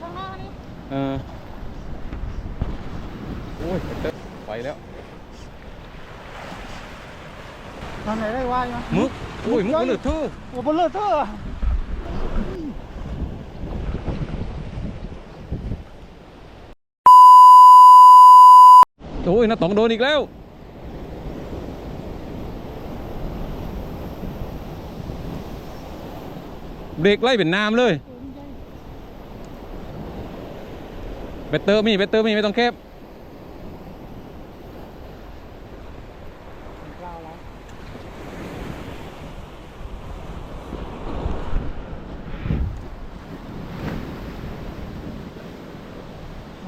ข้างหน้านี่เออโอ้ยเตอะไปแล้วทำไหนได้วายมั้ยมึกโอ้ยมึกมันเหลือเท่าโอ้บนเลือดเธอโอ้ยน้าต๋องโดนอีกแล้วเบรกไล่เป็นน้ำเลย เบตเตอร์มีเบตเตอร์มีไม่ต้องแคบกล้าวแล้ว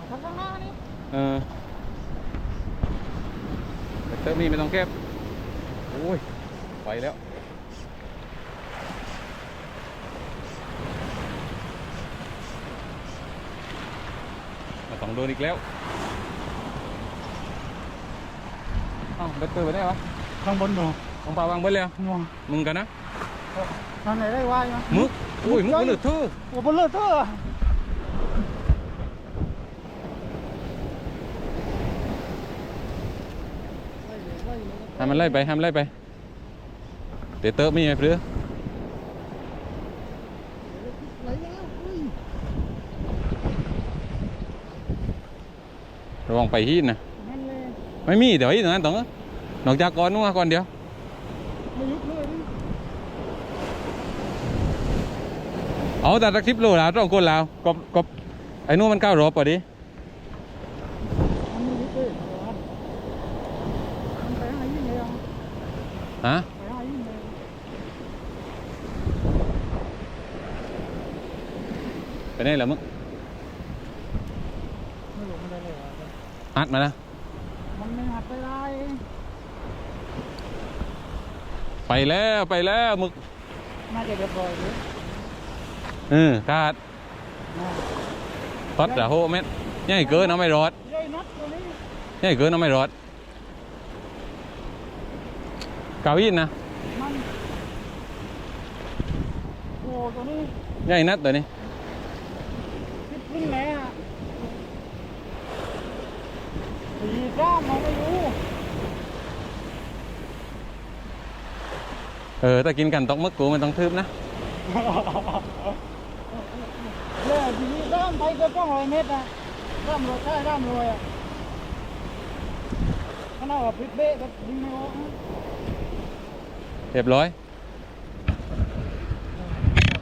ข้างหน้านี่เออเบตเตอร์มีไม่ต้องแคบโอ้ยไปแล้ว ต๋องโดนอีกแล้วเอ้าเบตเตอร์ไปได้วะข้างบนดูของปลาวางเบิ้ลเลยงวงมึงกันนะทำไหนได้วายมั้ยมึกโอ้ยมึกมันเหลือเท่าโอ้บนเลือดเธอให้มันไล่ไปให้มันไล่ไปเตะเตอร์มีไหมเพื่อ ไหลแล้วอุ้ย ระวังไปหินนะนั่นเลยไม่มีเดี๋ยวหินตรงนั้นตรงนั้นนอกจากก่อนนู้นมาก่อนเดียวไม่ยุบเลยนี่เอาแต่ตะคลิปโลแล้วต้องคนแล้วกบกบไอ้นู้นมันก้าวรอบป่ะดิมันไม่ยุบเลยเหรอมันไปหายิ่งเลยอะฮะไปหายิ่งเลยไปไหนล่ะมึง ไม่หลงมันได้เลยเหร ออัดมานะมันไม่หัดไปได้ไปแล้วไปแล้วมึกน่าจะเรียบร้อยเลยเออคาดนะทอดแต่โหเม็ดใหญ่เกินเอาไม่รอดได้นัดตัวนี้ใหญ่เกินเอาไม่รอดกาวหินนะมันโอ้ตัวนี้ใหญ่นัดตัวนี้ คิดขึ้นแล้ว สีก้ามมาไม่รู้เออถ้ากินกันตกมึกกูมันต้องทึบนะแล้วทีนี้ก้ามไปก็ต้องร้อยเมตรนะก้ามรถใช่ก้ามรวยอะขนาดว่าพลิกเบ๊ะก็ยิงไม่ออกนะเรียบร้อย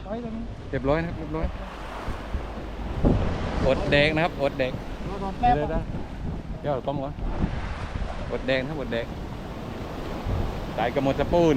ไปตรงนี้เรียบร้อยนะครับเรียบร้อยอดแดงนะครับอดแดงรถรถแป๊บเดี๋ยวอะ เดี๋ยวต้มก่อนบดแดงถ้าบดแดงสายกระมวลสปูน